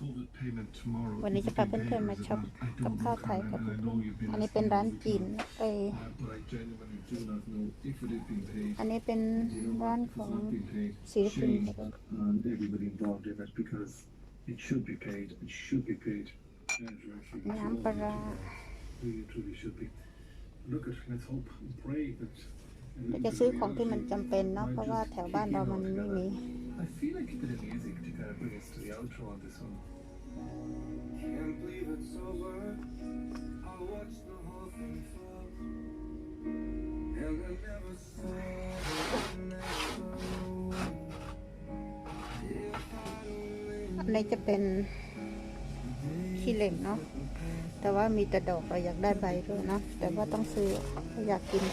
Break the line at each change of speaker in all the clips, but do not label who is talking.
COVID payment tomorrow.
วันนี้จะพาเพื่อนๆมาช็อปกับข้าวไทยกับเพื่อนๆอันนี้เป็นร้านจีนเอย
Uh, but I genuinely do not know if it is being paid.
อันนี้เป็น
You know
ร้าน
what?
ข
If
อง
it's not being paid,
ศิลปิน
shame
ครับ
on everybody involved in it because it should be paid. It should be paid. And you're actually
น้ำปลาร้า
really truly should be. Look at, let's hope and pray that.
ก็จะซื้อของที่มันจำเป็นเนาะเพราะว่าแถวบ้านเรามันไม่มี
I feel like a bit of music to kind of bring us to the outro on this one.
Can't believe it's over. I watched the whole thing fall. And I never saw it, never knew. If I'd only
อันนี้จะเป็นขี้เหล็กเนาะแต่ว่ามีแต่ดอกเราอยากได้ใบด้วยเนาะแต่ว่าต้องซื้อเราอยากกิน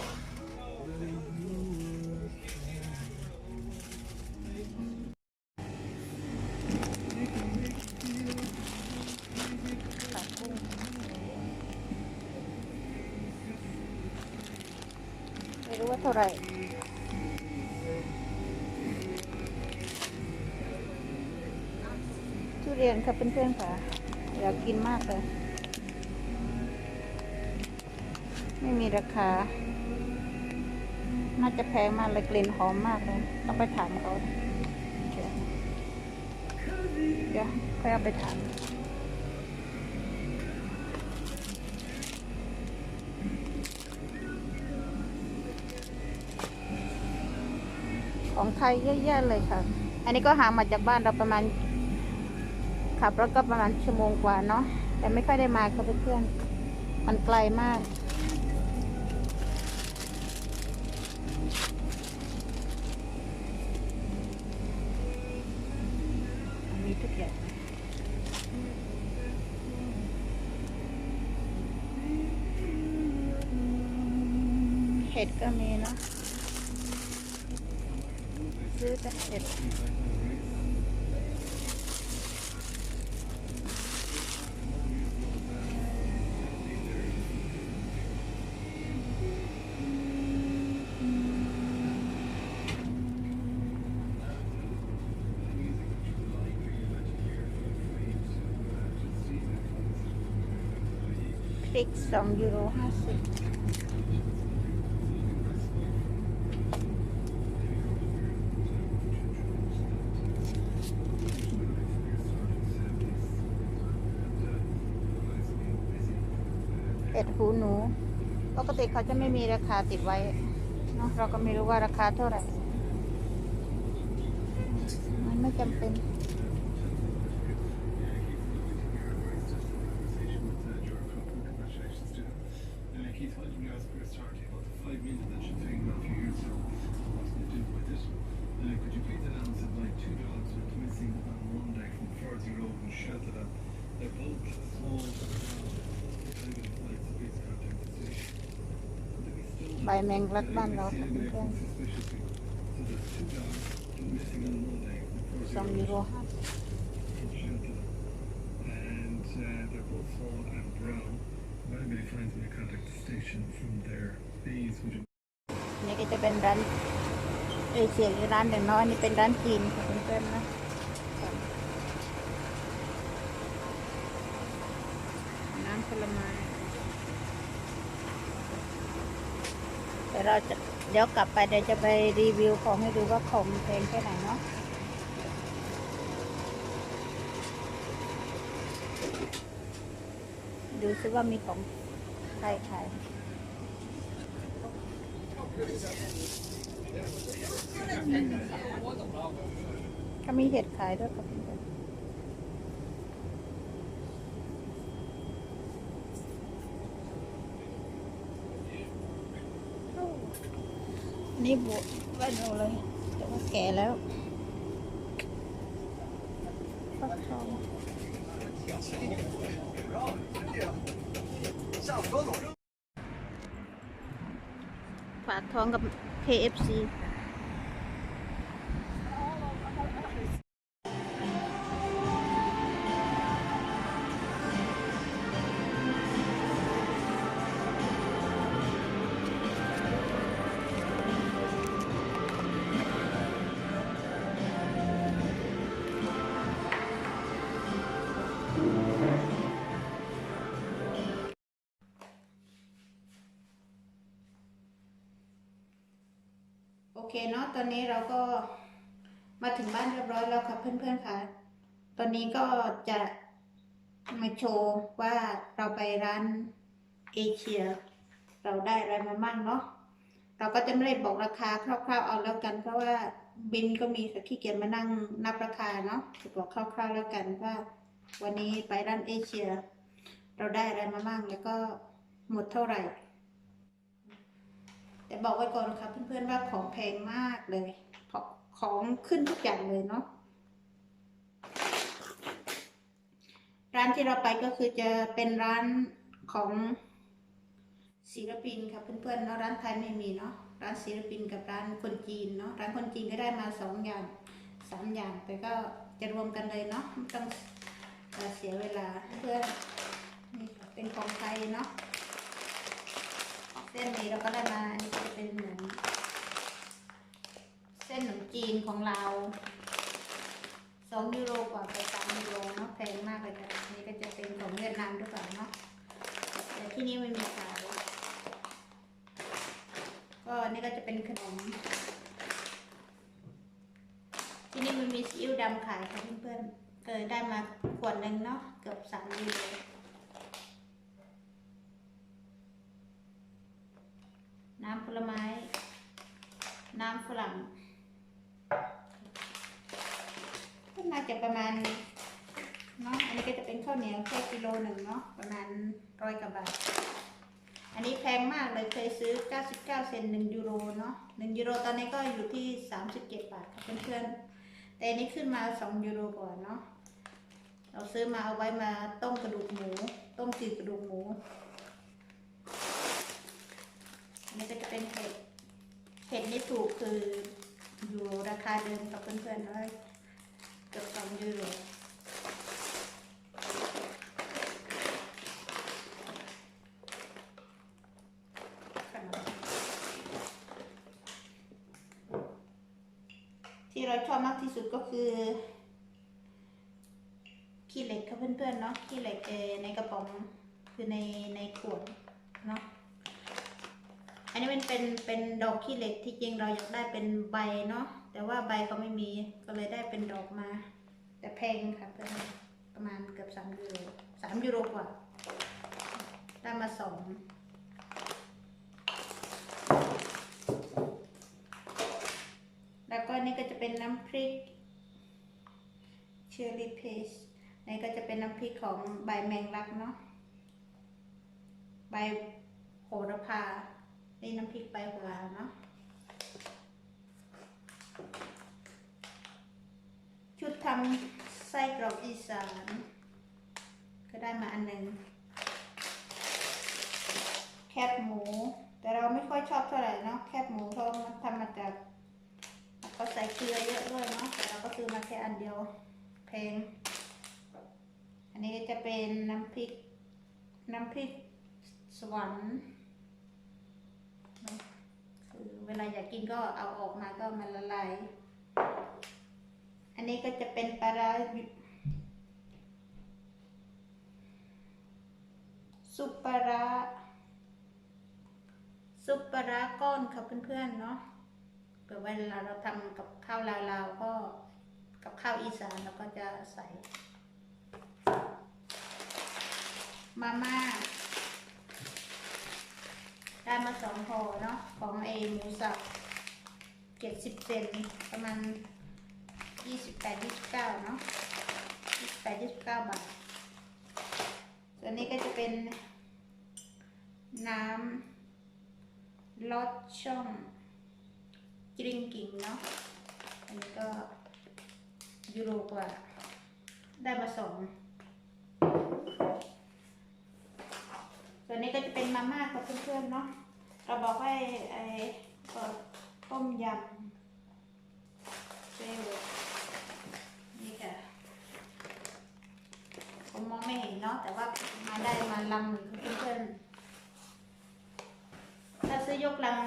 เรียนค่ะเพื่อนๆค่ะ อยากกินมากเลย ไม่มีราคา น่าจะแพงมากเลยกลิ่นหอมมากเลย ต้องไปถามเขา เดี๋ยวเดี๋ยวค่อยเอาไปถามของไทยเยอะแยะเลยค่ะ อันนี้ก็หามาจากบ้านเราประมาณ ขับรถก็ประมาณชั่วโมงกว่าเนาะแต่ไม่ค่อยได้มากับเพื่อนมันไกลมาก มีทุกอย่างเห็ดก็มีเนาะซื้อแต่เห็ด พริกสองยูโรห้าสิบเห็ดหูหนูปกติเขาจะไม่มีราคาติดไว้เนอะเราก็ไม่รู้ว่าราคาเท่าไหร่ มันไม่จำเป็น ใบแมงลักบ้านเราค่เพื่อนสองยูโรห้าสินี่ก็จะเป็นร้านเอเชียหรือร้านเด็กน้อยนี่เป็นร้านจีนค่ะเพื่อนๆนะน้ำผลไม้ เราจะเดี๋ยวกลับไปเดี๋ยวจะไปรีวิวของให้ดูว่าของมันแพงแค่ไหนเนาะดูซิว่ามีของใครขายก็มีเห็ดขายด้วยค่ะเพื่อ นี่บวกไว้ดูเลยแต่ว่าแก่แล้วฟักทองฝากท้องกับ KFC เนาะตอนนี้เราก็มาถึงบ้านเรียบร้อยแล้วค่ะเพื่อนๆค่ะ ตอนนี้ก็จะมาโชว์ว่าเราไปร้านเอเชีย เราได้อะไรมามั่งเนาะเราก็จะไม่ได้บอกราคาคร่าวๆเอาแล้วกัน เพราะว่าบินก็มีค่ะขี้เกียจมานั่งนับราคาเนาะจะบอกคร่าว ๆแล้วกันว่า วันนี้ไปร้านเอเชีย เราได้อะไรมามั่งแล้วก็หมดเท่าไหร่ แต่บอกไว้ก่อนค่ะเพื่อนๆว่าของแพงมากเลยของขึ้นทุกอย่างเลยเนาะร้านที่เราไปก็คือจะเป็นร้านของศิลปินค่ะเพื่อนๆเนาะร้านไทยไม่มีเนาะร้านศิลปินกับร้านคนจีนเนาะร้านคนจีนก็ได้มาสองอย่างสามอย่างแต่ก็จะรวมกันเลยเนาะไม่ต้องเสียเวลาเพื่อนนี่ค่ะเป็นของไทยเนาะ ส้นนี้เราก็ได้มา อันนี้ก็จะเป็นเหมือนเส้นขนมจีนของเราสองยูโรกว่าไปสามยูโรเนาะแพงมากเลยค่ะอันนี้ก็จะเป็นของเวียดนามด้วยกันเนาะแต่ที่นี่ไม่มีขายก็นี่ก็จะเป็นขนม ที่นี่มันมีซีอิ๊วดำขายค่ะเพื่อนๆเคยได้มาขวดหนึ่งเนาะเกือบสามยูโร น้ำผลไม้ น้ำฝรั่งก็น่าจะประมาณเนาะอันนี้ก็จะเป็นข้าวเหนียวแค่กิโลหนึ่งเนาะประมาณร้อยกว่าบาท อันนี้แพงมากเลยเคยซื้อ 99 เซนต์1ยูโรเนาะ1ยูโรตอนนี้ก็อยู่ที่ 37 บาทค่ะเพื่อนๆแต่อันนี้ขึ้นมา 2 ยูโรกว่าเนาะเราซื้อมาเอาไว้มาต้มกระดูกหมู ต้มจืดกระดูกหมู อันนี้ก็จะเป็นเห็ด เห็ดนี่ ถูกคืออยู่ราคาเดิมกับเพื่อนๆเลยเกือบสองยูโรขนที่เราชอบมากที่สุดก็คือขี้เหล็กค่ะเพื่อนๆเนาะขี้เหล็กในกระป๋องคือในในขวดเนาะ อันนี้มันเป็นเป็นดอกขี้เหล็กที่จริงเราอยากได้เป็นใบเนาะแต่ว่าใบเขาไม่มีก็เลยได้เป็นดอกมา แต่แพงค่ะเพื่อนประมาณเกือบสามยูโรสามยูโรกว่า ได้มาสองแล้วก็นี่ก็จะเป็นน้ำพริกเชอร์รี่เพสนี่ก็จะเป็นน้ำพริกของใบแมงลักเนาะใบโหระพา นี่น้ำพริกใบโหระพาเนาะชุดทำไส้กรอกอีสาน ก็ได้มาอันหนึ่งแคบหมู แต่เราไม่ค่อยชอบเท่าไหร่เนาะแคบหมูเพราะมันทำมาจากก็ใส่เกลือเยอะด้วยเนาะแต่เราก็ซื้อมาแค่อันเดียวแพงอันนี้จะเป็นน้ำพริก น้ำพริกสวรรค์ เวลาอยากกินก็เอาออกมาก็มันละลาย อันนี้ก็จะเป็นปลาร้าซุปปลาร้าซุปปลาร้าก้อนค่ะเพื่อนๆเนาะเผื่อเวลาเราทำกับข้าวลาวๆก็กับข้าวอีสานเราก็จะใส่มาม่า ได้มาสองห่อเนาะของเอหมูสับเจ็ดสิบเซนประมาณยี่สิบแปดยี่สิบเก้าเนาะยี่สิบแปดยี่สิบเก้าบาท ส่วนนี้ก็จะเป็นน้ำลอดช่องกริงกิ่งเนาะ อันนี้ก็ยูโรกว่า ได้มาสอง ส่วนนี้ก็จะเป็น มาม่ากับเพื่อนๆเนาะเราบอกให้ไอ้ต้มยำเซลนี่ค่ะผมมองไม่เห็นเนาะแต่ว่ามาได้มาลำหนึ่งเพื่อนๆถ้าซื้อยกลัง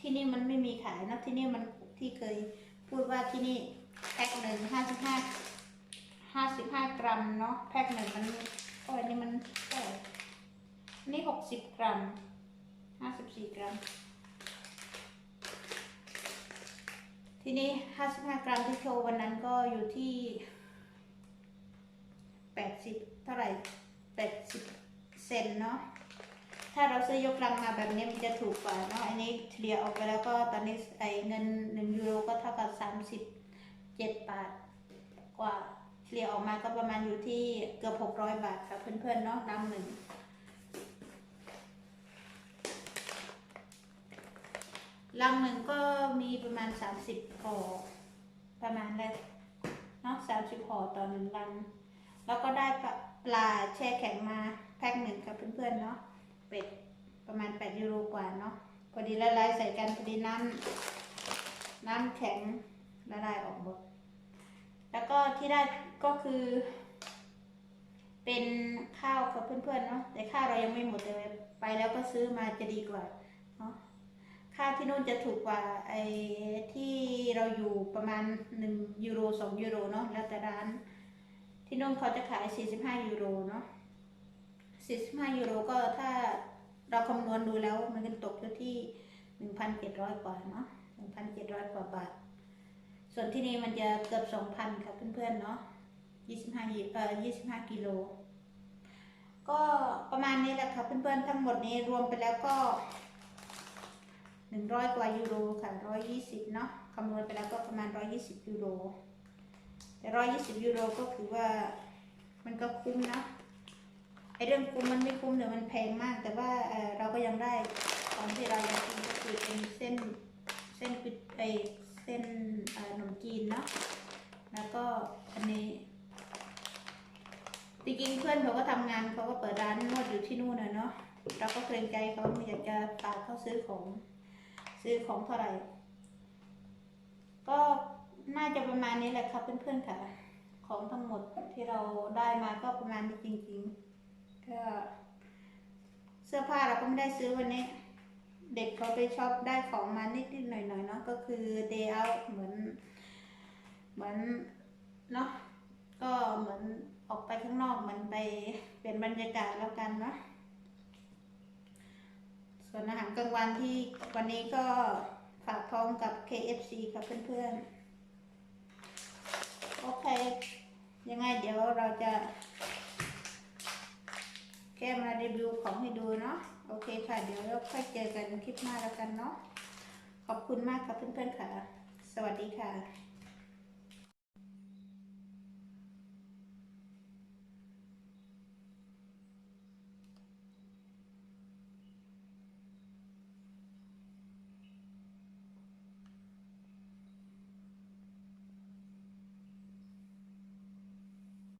ที่นี่มันไม่มีขายนะที่นี่มันที่เคยพูดว่าที่นี่แพ็คหนึ่งห้าสิบห้าห้าสิบห้ากรัมเนาะแพ็คหนึ่งมันโอ้ยนี่มันเท่าไหร่ นี่หกสิบกรัมห้าสิบสี่กรัม ทีนี้55กรัมที่โชว์วันนั้นก็อยู่ที่80เท่าไหร่80เซนเนาะถ้าเราซื้อยกลังมาแบบนี้มันจะถูกกว่าเนาะอันนี้เฉลี่ยออกไปแล้วก็ตอนนี้ไอ้เงิน1ยูโรก็เท่ากับ37บาทกว่าเฉลี่ยออกมาก็ประมาณอยู่ที่เกือบ600บาทค่ะเพื่อนๆเนาะน้ำหนึ่ง ลังหนึ่งก็มีประมาณ30ห่อประมาณเลยเนาะ30ห่อต่อหนึ่งลัง แล้วก็ได้ปลาแช่แข็งมาแพ็คหนึ่งค่ะเพื่อนๆเนาะเป็ดประมาณ8ยูโรกว่าเนาะพอดีละลายใส่กันพอดีน้ำน้ำแข็งละลายออกหมดแล้วก็ที่ได้ก็คือ เป็นข้าวกับเพื่อนๆเนาะแต่ข้าวเรายังไม่หมดเลยไปแล้วก็ซื้อมาจะดีกว่า ค่าที่นู่นจะถูกกว่าไอ้ที่เราอยู่ประมาณ 1 ยูโร 2 ยูโรเนาะแล้วแต่ร้าน ที่นู่นเขาจะขาย 45 ยูโรเนาะ45 ยูโรก็ถ้าเราคำนวณดูแล้วมันก็ตกอยู่ที่ 1,700 กว่าเนาะ1,700 กว่าบาท ส่วนที่นี่มันจะเกือบ 2,000 ค่ะเพื่อนๆเนาะ25เอ่อ25 กิโล ก็ประมาณนี้แหละค่ะเพื่อนๆทั้งหมดนี้รวมไปแล้วก็ หนึ่งร้อยกว่ายูโรค่ะร้อยยี่สิบเนาะคำนวณไปแล้วก็ประมาณร้อยยี่สิบยูโร แต่ร้อยยี่สิบยูโรก็คือว่ามันก็คุ้มนะไอเรื่องคุ้มมันไม่คุ้มเดี๋ยวมันแพงมาก แต่ว่าเเราก็ยังได้ของที่เราอยากกินก็คือเป็นเส้นเส้นก๋วยไอเส้นขนมจีนเนาะแล้วก็อันนี้จริงๆเพื่อนเขาก็ทำงานเขาก็เปิดร้านนวดอยู่ที่นู่นนะเนาะเราก็เกรงใจเขาไม่อยากจะฝากเขาซื้อของ ซื้อของเท่าไหร่ ก็น่าจะประมาณนี้แหละครับเพื่อนๆค่ะ ของทั้งหมดที่เราได้มาก็ประมาณนี้จริงๆก็เสื้อผ้าเราก็ไม่ได้ซื้อวันนี้ เด็กเขาไปชอบได้ของมานิดๆหน่อยๆเนาะก็คือ day out เหมือน เหมือนเนาะก็เหมือนออกไปข้างนอกเหมือนไปเป็นบรรยากาศแล้วกันเนาะ ส่วนอาหารกลางวันที่วันนี้ก็ฝากท้องกับ KFC กับเพื่อนๆ โอเค ยังไงเดี๋ยวเราจะแก้มารีวิวของให้ดูเนาะ โอเคค่ะ เดี๋ยวเราค่อยเจอกันคลิปหน้าแล้วกันเนาะ ขอบคุณมากครับเพื่อนๆค่ะ สวัสดีค่ะ